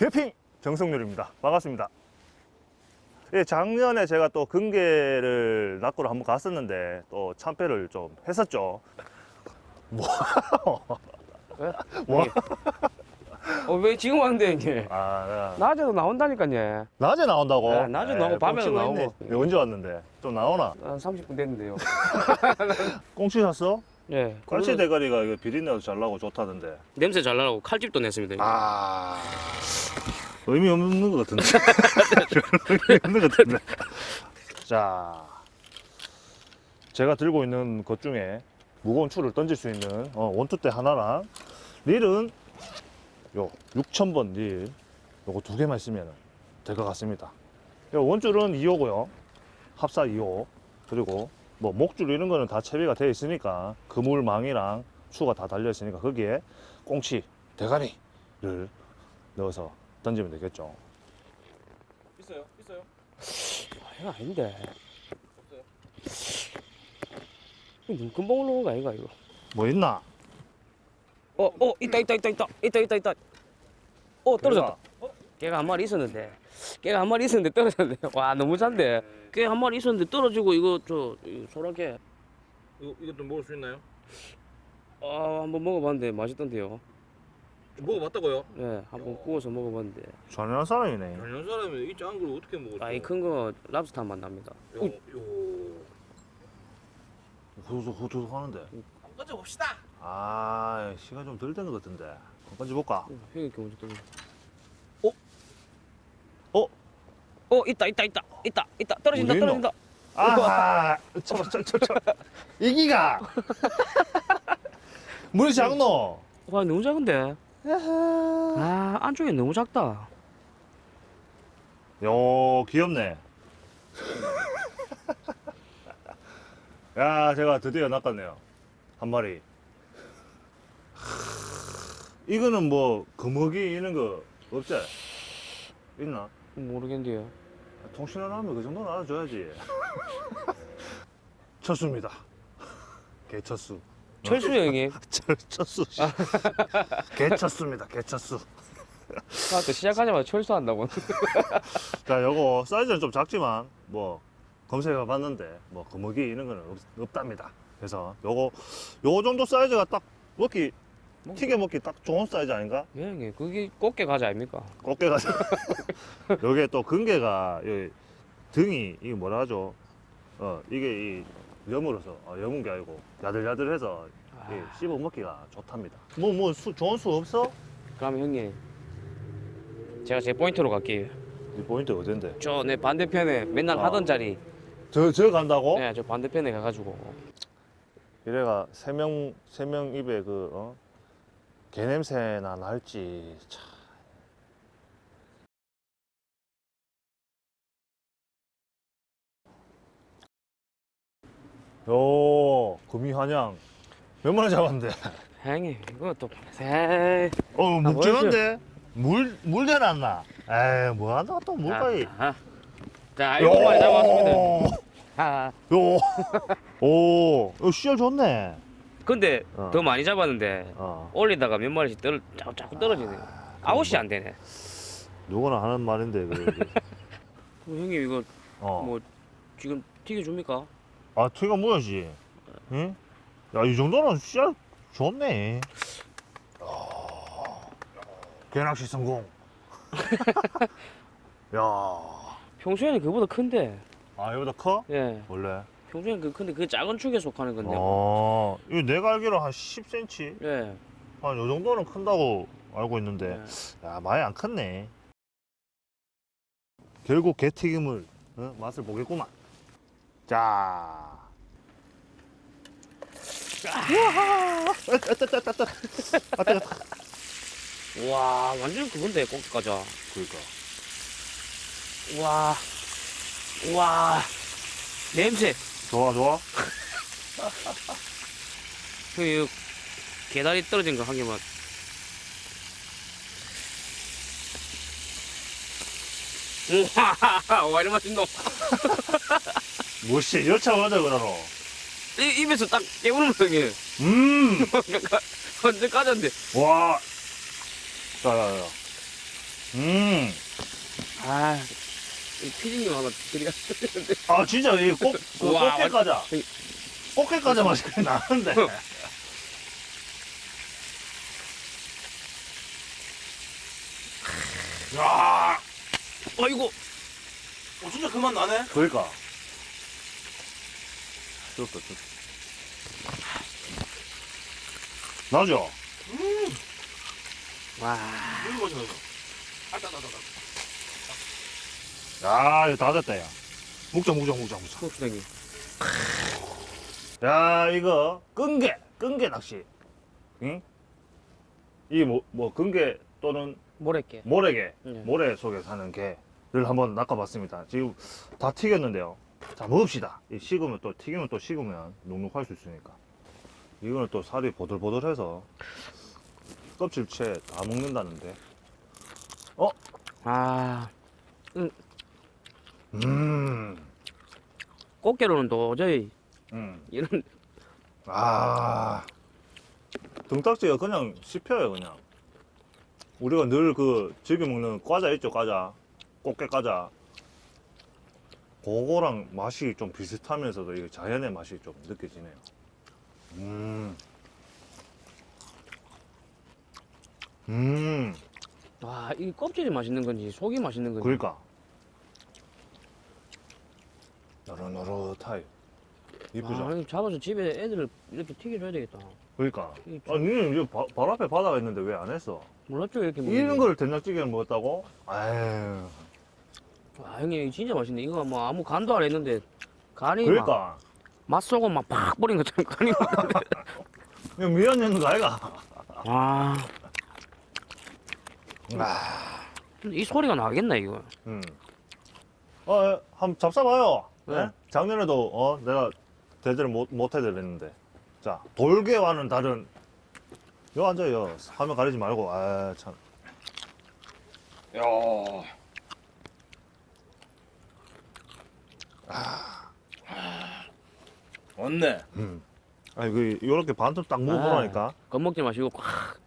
개핑 정성률입니다. 반갑습니다. 예, 작년에 제가 또 금계를 낚으러 한번 갔었는데 또 참패를 좀 했었죠. 왜? 뭐? 어, 왜 지금 왔는데, 이게? 아, 내가 낮에도 나온다니까요. 낮에 나온다고? 네, 낮에 나오고 밤에도 꽁치가 있네. 나오고. 예, 언제 왔는데? 좀 나오나? 한 30분 됐는데요. 꽁치 샀어? 예. 깔치 대가리가 이거 비린내도 잘 나고 좋다던데. 냄새 잘 나라고 칼집도 냈습니다. 이거. 아 의미 없는 것 같은데 의미 없는 것 같은데 자 제가 들고 있는 것 중에 무거운 줄을 던질 수 있는 어, 원투대 하나랑 릴은 요 6000번 릴 요거 두 개만 있으면 될 것 같습니다 요 원줄은 2호고요 합사 2호 그리고 뭐 목줄 이런 거는 다 채비가 되어 있으니까 그물망이랑 추가 다 달려 있으니까 거기에 꽁치 대가리를 넣어서 던지면 되겠죠. 있어요? 있어요? 아, 이거 아닌데. 이거 눈 금방 올라오는 거 아닌가, 이거? 뭐 있나? 어, 어, 있다, 있다, 있다, 있다. 있다, 있다, 있다. 어, 떨어졌다. 깨가 한 마리 있었는데. 깨가 한 마리 있었는데 떨어졌는데. 와, 너무 잔데. 깨한 마리 있었는데 떨어지고, 이거, 저, 이거 소라게. 이거 이것도 먹을 수 있나요? 아, 한번 먹어봤는데 맛있던데요. 먹어봤다고요? 예, 한번 구워서 먹어봤는데. 전혀 사람이네. 전혀 사람이 이 작은 걸 어떻게 먹을 아, 이 큰 거 랍스터 맛 납니다. 요, 요. 후두둑 후두둑 하는데. 한번 던져봅시다. 아 시간 좀 덜 된 것 같은데. 한번 던져볼까? 어, 형이 이렇게 먼저 떨어. 어? 어, 있다, 있다, 있다, 있다, 있다. 떨어진다, 어디 있노? 떨어진다. 아하, 저 저저 이기가. 물이 작노. 와, 너무 작은데. 아, 안쪽에 너무 작다. 요 귀엽네. 야, 제가 드디어 낚았네요. 한 마리. 이거는 뭐 금어기 이런 거 없지? 있나? 모르겠는데요. 통신을 하면 그 정도는 알아줘야지. 첫수입니다. 개첫수. 철수 형이 철, 첫수. 개첫수입니다. 개첫수. 아까 시작하자마자 철수한다고. 자, 요거 사이즈는 좀 작지만 뭐 검색해 봤는데 뭐 금어기 이런 거는 없, 답니다 그래서 요거 요 정도 사이즈가 딱 먹기 튀겨 먹기 딱 좋은 사이즈 아닌가? 예, 형님, 그게 꽃게 과자 아닙니까? 꽃게가 요게 또 근게가 요 등이 이게 뭐라 하죠? 어 이게 이 염으로서 어, 염은 게 아니고 야들야들해서 이 아, 씹어 먹기가 좋답니다. 뭐 뭐 수 좋은 수 없어? 그럼 형님, 제가 제 포인트로 갈게요. 이 포인트 어딘데? 저 내 반대편에 맨날 아. 하던 자리. 저 저 간다고? 네, 저 반대편에 가가지고. 이래가 세 명 세 명 입에 그 어? 개 냄새나 날지 참. 요 금이 한양 몇 마리 잡았는데? 형님, 이거 또, 에이. 어 아, 묵직한데? 물 물대 났나? 에이 뭐하다 또 물가이. 아, 아. 자, 일곱 마리 잡았습니다. 아, 요. 오, 이거 씨알 좋네. 근데 어. 더 많이 잡았는데 어. 올리다가 몇 마리씩 떨, 자꾸, 자꾸 떨어지네요. 아웃이 안 되네. 누구나 하는 말인데 그. 그럼 형님 이거 어. 뭐 지금 튀겨 줍니까? 아, 티가 뭐야지? 응? 야, 이 정도는 씨알 좋네. 아, 개낚시 성공. 야, 평소에는 그보다 큰데. 아, 이보다 커? 예. 원래. 평소에는 그 근데 그 작은 축에 속하는 건데. 어, 이거 내가 알기로 한 10cm? 예. 한요 정도는 큰다고 알고 있는데. 예. 야, 많이 안 컸네. 결국 게튀김을 어? 맛을 보겠구만. 자. 우와! 따따따따따. 아, 뜨거. 와 완전 그건데 꽃게 과자. 그러니까. 와. 와. 냄새. 좋아, 좋아. 형 이거 계다리 떨어진 거 한 개만. 우와, 와 이런 맛있노. 뭐씨, 여차하자 그러노. 이 입에서 딱 깨우는 형이. 음. 완전 까졌는데. 와. 자, 자, 자. 음. 아, 이 피디님 하나 드리가. 아 진짜 이꼭 그 와, 꽃게 과자. 이- 꽃게 과자 맛이 그냥 나는데. 야, 아이고. 어 진짜 그만 나네. 그러니까. 좋다, 좋다. 나죠? 와. 이거 맛이 나죠. 아따따따따. 야, 이거 다 됐다, 야. 묵자, 묵자, 묵자, 묵자. 소수댕이. 야, 이거, 끈게, 끈게 낚시. 응? 이 뭐, 뭐, 끈게 또는 모래게. 모래게, 네. 모래 속에 사는 개를 한번 낚아봤습니다. 지금 다 튀겼는데요. 자, 먹읍시다. 이 식으면 또, 튀기면 또 식으면 눅눅할 수 있으니까. 이거는 또 살이 보들보들해서 껍질채 다 먹는다는데. 아, 음, 꽃게로는 도저히 음. 이런 아, 등딱지가 그냥 씹혀요, 그냥. 우리가 늘 그 즐겨 먹는 과자 있죠, 과자. 꽃게 과자. 그거랑 맛이 좀 비슷하면서도 이게 자연의 맛이 좀 느껴지네요. 음. 음, 와, 이 껍질이 맛있는 건지 속이 맛있는 건지. 그러니까. 노릇노릇하이. 이쁘죠? 아, 잡아서 집에 애들을 이렇게 튀겨줘야 되겠다. 그러니까. 이 아니, 니는 바, 바로 앞에 바다가 있는데 왜 안 했어? 몰랐죠 이렇게 먹는 이런 거. 걸 된장찌개를 먹었다고? 아유. 와 형님 이거 진짜 맛있네. 이거 뭐 아무 간도 안 했는데 간이 막 그러니까. 맛소금 막 팍 뿌린 것처럼 간이 막. 이거 미연 있는 거 아이가? 와, 아. 근데 이 소리가 나겠나 이거. 음. 어, 예, 한번 잡숴봐요. 네. 예? 작년에도, 어, 내가 제대로 못, 못 해드렸는데. 자, 돌개와는 다른. 요 앉아요. 화면 가리지 말고. 아, 참. 야. 왔네. 음. 아니, 그, 요렇게 반쯤 딱 먹어보라니까. 겁먹지 마시고 콱.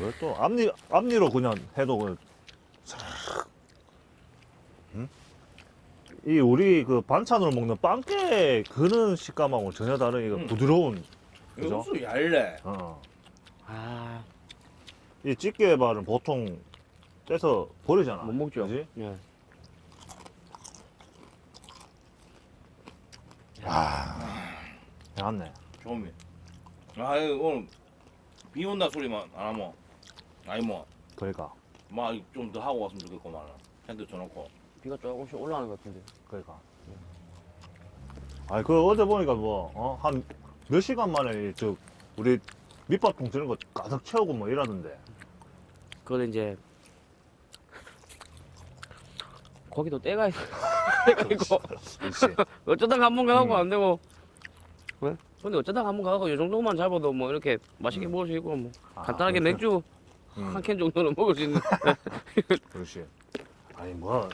왜 또, 앞니, 앞니로 그냥 해도 그, 참. 음? 이 우리 그 반찬으로 먹는 빵깨 그런 식감하고 전혀 다른 이거 음. 부드러운 이거 그죠? 무슨 얇네. 어. 아, 이 집게발은 보통 떼서 버리잖아. 못 먹죠. 그지? 예. 해왔네. 좋네. 아 이거 오늘 비 온다 소리만 안 하면 아니 뭐. 그러니까, 뭐좀 더 하고 왔으면 좋겠구만. 핸드 쳐놓고. 비가 조금씩 올라오는 것 같은데. 그러니까. 아니, 그 어제 보니까 뭐, 어, 한몇 시간 만에 이 저, 우리 밑밥통 드는 거 가득 채우고 뭐 이러던데. 그거는 이제 거기도 때가 있어. 때가 있고 그렇지. 어쩌다가 한번 가고 음. 안 되고. 왜? 근데 어쩌다가 한번 가고 이 정도만 잡아도 뭐 이렇게 맛있게 음. 먹을 수 있고 뭐 아, 간단하게 그렇지. 맥주 음. 한 캔 정도는 먹을 수 있는. 그렇지. 아니 뭐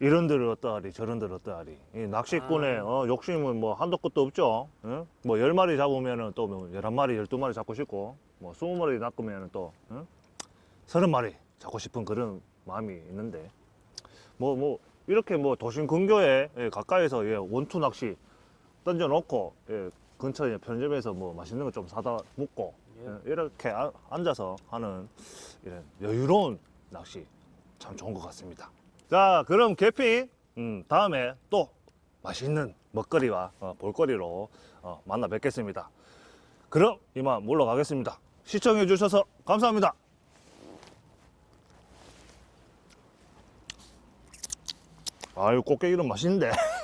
이런 데를 어떠하리 저런 데를 어떠하리 이 낚시꾼의 아. 어, 욕심은 뭐 한도 끝도 없죠. 응? 뭐 열마리 잡으면은 또뭐 열한 마리 열두 마리 잡고 싶고 뭐 스무 마리 낚으면은 또 응? 서른 마리 잡고 싶은 그런 마음이 있는데 뭐 뭐 이렇게 뭐 도심 근교에 예, 가까이서 예, 원투 낚시 던져놓고 예, 근처에 편의점에서 뭐 맛있는 거 좀 사다 먹고 예. 예, 이렇게 아- 앉아서 하는 이런 여유로운 낚시 참 좋은 것 같습니다. 자, 그럼 개피 음, 다음에 또 맛있는 먹거리와 어, 볼거리로 어, 만나 뵙겠습니다. 그럼 이만 물러가겠습니다. 시청해 주셔서 감사합니다. 아유, 꽃게 이름 맛있는데.